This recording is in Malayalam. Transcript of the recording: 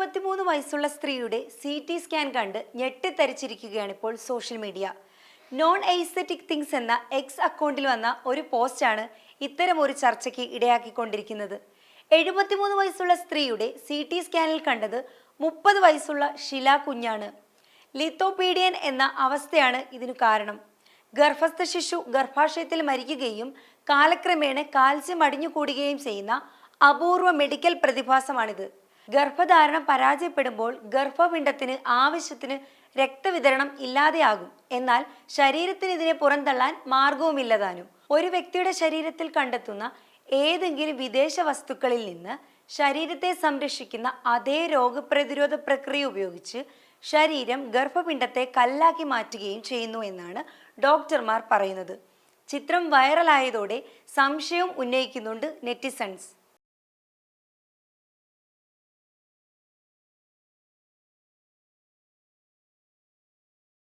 എഴുപത്തിമൂന്ന് വയസ്സുള്ള സ്ത്രീയുടെ സി ടി സ്കാൻ കണ്ട് ഞെട്ടിത്തരിച്ചിരിക്കുകയാണ് ഇപ്പോൾ social media non aesthetic things എന്ന എക്സ് അക്കൗണ്ടിൽ വന്ന ഒരു പോസ്റ്റാണ് ഇത്തരം ഒരു ചർച്ചയ്ക്ക് ഇടയാക്കിക്കൊണ്ടിരിക്കുന്നത്. എഴുപത്തിമൂന്ന് വയസ്സുള്ള സ്ത്രീയുടെ സി ടി സ്കാനിൽ കണ്ടത് മുപ്പത് വയസ്സുള്ള ഷില കുഞ്ഞാണ്. ലിത്തോപീഡിയൻ എന്ന അവസ്ഥയാണ് ഇതിനു കാരണം. ഗർഭസ്ഥ ശിശു ഗർഭാശയത്തിൽ മരിക്കുകയും കാലക്രമേണ കാൽസ്യം അടിഞ്ഞുകൂടുകയും ചെയ്യുന്ന അപൂർവ മെഡിക്കൽ പ്രതിഭാസമാണിത്. ഗർഭധാരണം പരാജയപ്പെടുമ്പോൾ ഗർഭപിണ്ഡത്തിന് ആവശ്യത്തിന് രക്തവിതരണം ഇല്ലാതെയാകും. എന്നാൽ ശരീരത്തിന് ഇതിനെ പുറന്തള്ളാൻ മാർഗവുമില്ലതാനും ഒരു വ്യക്തിയുടെ ശരീരത്തിൽ കണ്ടെത്തുന്ന ഏതെങ്കിലും വിദേശ വസ്തുക്കളിൽ നിന്ന് ശരീരത്തെ സംരക്ഷിക്കുന്ന അതേ രോഗപ്രതിരോധ പ്രക്രിയ ഉപയോഗിച്ച് ശരീരം ഗർഭപിണ്ഡത്തെ കല്ലാക്കി മാറ്റുകയും ചെയ്യുന്നു എന്നാണ് ഡോക്ടർമാർ പറയുന്നത്. ചിത്രം വൈറലായതോടെ സംശയം ഉന്നയിക്കുന്നുണ്ട് നെറ്റിസൺസ്.